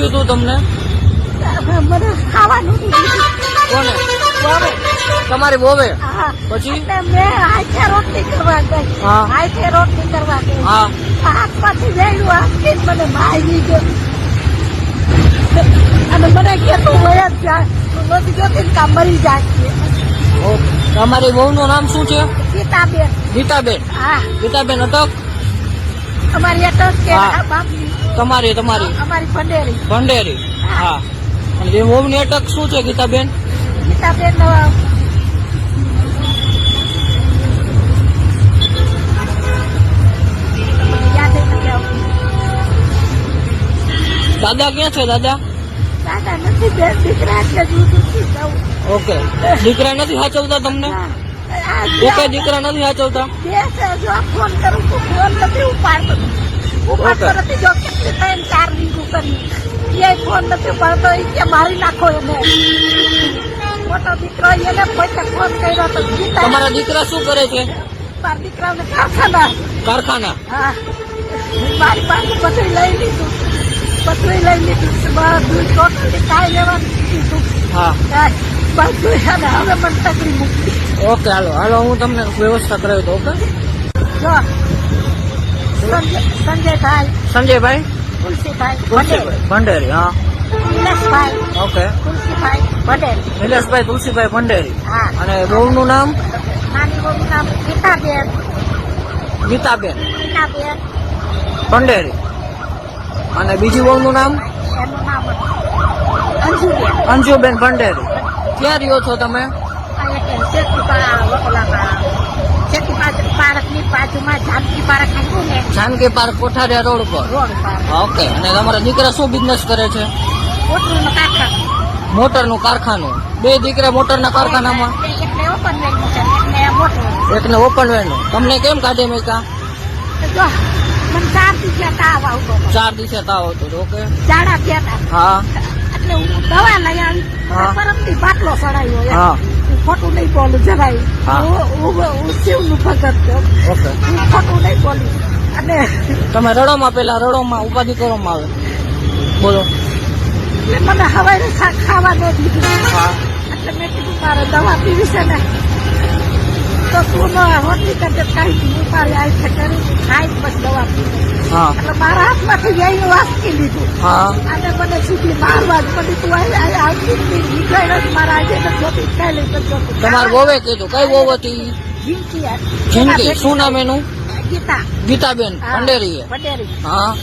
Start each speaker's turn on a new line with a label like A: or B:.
A: થયું હતું તમને?
B: મને ખાવાનું
A: કોને? તમારી બોવે. પછી?
B: મેં હાથે રોટલી કરવા ગઈ. હાથે રોટલી કરવા ગઈ હાથમાંથી આપી મને મારી ગયો અને મને કે તું વયા જ જા તું નથી જોતી ને મરી જાય.
A: તમારી વહુનું નામ શું છે?
B: ગીતાબેન.
A: ગીતાબેન.
B: હા.
A: ગીતાબેન અટક?
B: અમારી અટક કે બાપની
A: તમારી તમારી.
B: અમારી ભંડેરી.
A: ભંડેરી હા. અને અટક શું છે ગીતાબેન?
B: આવતું.
A: દાદા ક્યાં છે દાદા?
B: દાદા નથી દીકરા એટલે.
A: ઓકે. દીકરા નથી સાચવતા તમને?
B: આ
A: એકે દીકરા નથી
B: આ ફોન કરું છું ફોન નથી ઉપાડતો. ઉપાડતો. નથી જો કેટલી ત્રણ ચાર રીંગું કરી. એ ફોન નથી ઉપાડતો એ કે મારી નાખો એને. મોટો દીકરો એને પોતે ફોન કર્યો તો
A: તમારા દીકરા શું કરે છે?
B: મારા દીકરાને કારખાના.
A: કારખાના?
B: હા. મારી પાસે પથરી લઈ લીધું. પથરી લઈ લીધું. બધું ટોટલી કાંઈ લેવાનું.
A: હા.
B: બધું છે ને હવે મને તકલીફ મૂકી
A: ઓકે હાલો. હાલો હું તમને વ્યવસ્થા કરાવી દઉં ઓકે?
B: જો સંજય સંજયભાઈ.
A: સંજયભાઈ?
B: તુલસીભાઈ
A: ભંડેરી. હા.
B: નિલેશભાઈ
A: ઓકે.
B: તુલસીભાઈ પટેલ
A: નિલેશભાઈ તુલસીભાઈ ભંડેરી. અને વહુનું નામ?
B: નાની નામ ગીતાબેન.
A: ગીતાબેન.
B: ગીતાબેન.
A: ભંડેરી. અને બીજી વહુનું નામ?
B: એનું નામ અંજુબેન.
A: અંજુબેન ભંડેરી. ક્યાં રહ્યો છો તમે?
B: જાનકી પાર્ક
A: કોઠારિયા રોડ પર? ઓકે. અને તમારા દીકરા શું બિઝનેસ કરે છે? મોટરનું કારખાનું. બે દીકરા કારખાનામાં?
B: છે ને મોટું
A: એકને ઓપન વેનું તમને કેમ કાઢે મેં
B: જો ચાર દિવસે તાવ આવતો
A: ચાર દિવસે તાવ આવતો ઓકે હા.
B: એટલે હું દવા લઈ આવી. પરમથી બાટલો ચડાવ્યો. ખોટું નહીં બોલું જરાય.
A: હા.
B: શિવનું ભગત હું ખોટું નહીં બોલું. અને
A: તમે રડોમાં પેલા રડોમાં ઉપાધિ કરવામાં આવે. બોલો.
B: એટલે મને હવે ખાવા દો દીધું. એટલે મેં કીધું તારે દવા પીવી છે ને. તો તું ન રોટલી કરજે ખાઈ હું છે કરી ખાઈ પછી દવા એટલે મારા હાથમાંથી જઈને વાસકી લીધું. અને મને સુધી મારવા જ પડી તું આવી આવી આવતી નીકળ્યો મારા આજે જોતી જ લઈ
A: તમારે વોવે કીધું કઈ વોવ હતી?
B: જિંદગી
A: શું નામ એનું?
B: ગીતા.
A: ગીતાબેન પંડેરી
B: પંડેરી
A: હા.